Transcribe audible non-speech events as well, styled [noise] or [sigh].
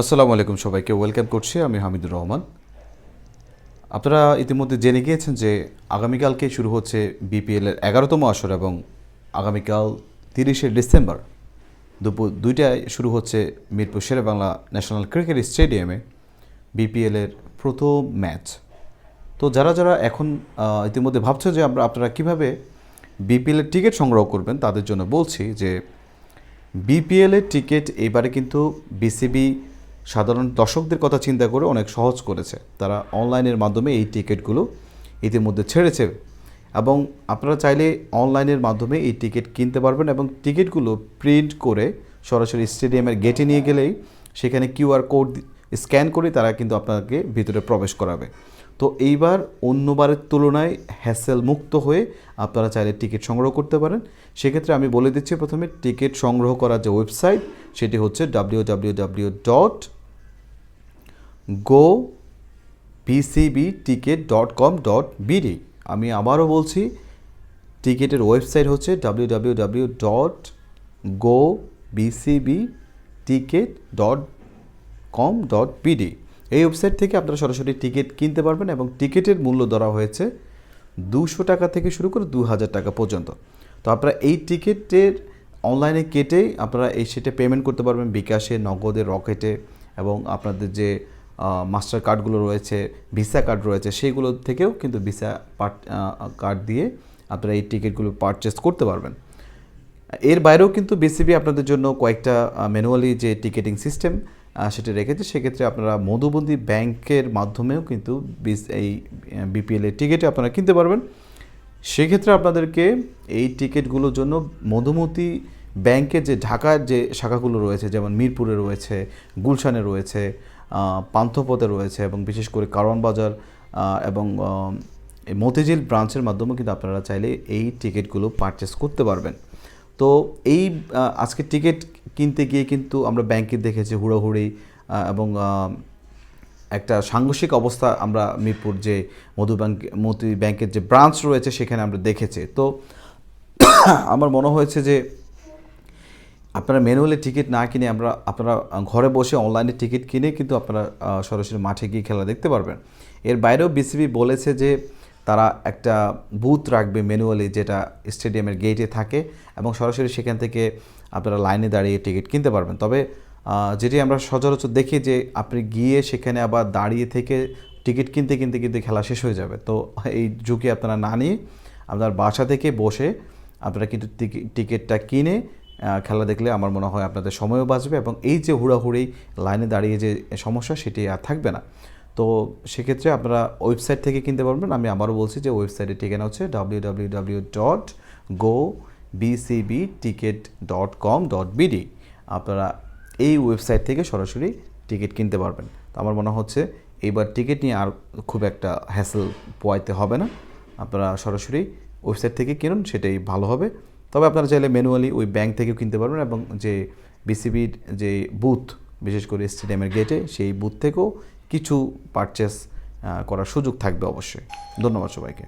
আসসালামু আলাইকুম সবাইকে, ওয়েলকাম করছি আমি হামিদুর রহমান। আপনারা ইতিমধ্যে জেনে গিয়েছেন যে আগামীকালকে শুরু হচ্ছে বিপিএল এর এগারোতম আসর এবং আগামীকাল তিরিশে ডিসেম্বর দুপুর দুইটায় শুরু হচ্ছে মিরপুর শেরে বাংলা ন্যাশনাল ক্রিকেট স্টেডিয়ামে বিপিএল এর প্রথম ম্যাচ। তো যারা যারা এখন ইতিমধ্যে ভাবছে যে আমরা, আপনারা কীভাবে বিপিএল এর টিকিট সংগ্রহ করবেন, তাদের জন্য বলছি যে বিপিএল এর টিকিট এবারে কিন্তু বিসিবি সাধারণ দর্শকদের কথা চিন্তা করে অনেক সহজ করেছে। তারা অনলাইনের মাধ্যমে এই টিকিটগুলো ইতিমধ্যে ছেড়েছে এবং আপনারা চাইলে অনলাইনের মাধ্যমে এই টিকিট কিনতে পারবেন এবং টিকিটগুলো প্রিন্ট করে সরাসরি স্টেডিয়ামের গেটে নিয়ে গেলেই সেখানে কিউআর কোড স্ক্যান করে তারা কিন্তু আপনাকে ভিতরে প্রবেশ করাবে। তো এইবার অন্যবারের তুলনায় হ্যাসেল মুক্ত হয়ে আপনারা চাইলে টিকিট সংগ্রহ করতে পারেন। সেক্ষেত্রে আমি বলে দিচ্ছি প্রথমে টিকিট সংগ্রহ করার যে ওয়েবসাইট, সেটি হচ্ছে W W W dot go PCB ticket dot com dot BD আমি আবারও বলছি, টিকিটের ওয়েবসাইট হচ্ছে W W W dot go BCB ticket dot com dot BD এই ওয়েবসাইট থেকে আপনারা সরাসরি টিকিট কিনতে পারবেন এবং টিকিটের মূল্য ধরা হয়েছে দুশো টাকা থেকে শুরু করে দু হাজার টাকা পর্যন্ত। তো আপনারা এই টিকিটের অনলাইনে কেটেই আপনারা এই সেটে পেমেন্ট করতে পারবেন বিকাশে, নগদে, রকেটে এবং আপনাদের যে মাস্টার কার্ডগুলো রয়েছে ভিসা কার্ড রয়েছে সেইগুলো থেকেও কিন্তু ভিসা পার্ট কার্ড দিয়ে আপনারা এই টিকিটগুলো পারচেস করতে পারবেন। এর বাইরেও কিন্তু বিসিবি আপনাদের জন্য কয়েকটা ম্যানুয়ালি যে টিকেটিং সিস্টেম সেটা রেখেছে। সেক্ষেত্রে আপনারা মধুবন্দী ব্যাংকের মাধ্যমেও কিন্তু এই বিপিএল এর টিকিটে আপনারা কিনতে পারবেন। সেক্ষেত্রে আপনাদেরকে এই টিকিটগুলোর জন্য মধুমতি ব্যাংকের যে ঢাকার যে শাখাগুলো রয়েছে, যেমন মিরপুরে রয়েছে, গুলশানে রয়েছে পান্থপথে রয়েছে এবং বিশেষ করে কারওয়ান বাজার এবং মতিঝিল ব্রাঞ্চের মাধ্যমে কিন্তু আপনারা চাইলে এই টিকিটগুলো পারচেস করতে পারবেন। তো এই আজকে টিকিট কিনতে গিয়ে কিন্তু আমরা ব্যাংকে দেখেছি হুড়োহুড়ি এবং একটা সাংঘর্ষিক অবস্থা আমরা মিরপুর যে মধু ব্যাংক, মতি ব্যাংকের যে ব্রাঞ্চ রয়েছে সেখানে আমরা দেখেছি। তো [coughs] আমার মনে হয়েছে যে আপনারা ম্যানুয়ালি টিকিট না কিনে আমরা, আপনারা ঘরে বসে অনলাইনে টিকিট কিনে কিন্তু আপনারা সরাসরি মাঠে গিয়ে খেলা দেখতে পারবেন। এর বাইরেও বিসিবি বলেছে যে তারা একটা বুথ রাখবে ম্যানুয়ালি যেটা স্টেডিয়ামের গেটে থাকে, এবং সরাসরি সেখান থেকে আপনারা লাইনে দাঁড়িয়ে টিকিট কিনতে পারবেন। তবে যেটি আমরা সচরাচর দেখি যে আপনি গিয়ে সেখানে আবার দাঁড়িয়ে থেকে টিকিট কিনতে কিনতে কিনতে খেলা শেষ হয়ে যাবে। তো এই ঝুঁকি আপনারা না নিয়ে আপনার বাসা থেকে বসে আপনারা কিন্তু টিকিটটা কিনে খেলা দেখলে আমার মনে হয় আপনাদের সময়ও বাঁচবে এবং এই যে হুড়াহুড়ি লাইনে দাঁড়িয়ে যে সমস্যা সেটি আর থাকবে না। তো সেক্ষেত্রে আপনারা ওয়েবসাইট থেকে কিনতে পারবেন। আমি আবারও বলছি যে ওয়েবসাইটের ঠিকানা হচ্ছে W W W dot go BCB ticket dot com dot BD আপনারা এই ওয়েবসাইট থেকে সরাসরি টিকিট কিনতে পারবেন। তো আমার মনে হচ্ছে এইবার টিকিট নিয়ে আর খুব একটা হ্যাসেল পোয়াইতে হবে না। আপনারা সরাসরি ওয়েবসাইট থেকে কিনুন, সেটাই ভালো হবে। তবে আপনারা চাইলে ম্যানুয়ালি ওই ব্যাংক থেকেও কিনতে পারবেন এবং যে বিসিবির যে বুথ বিশেষ করে স্টেডিয়ামের গেটে সেই বুথ থেকেও কিছু পারচেস করার সুযোগ থাকবে অবশ্যই। ধন্যবাদ সবাইকে।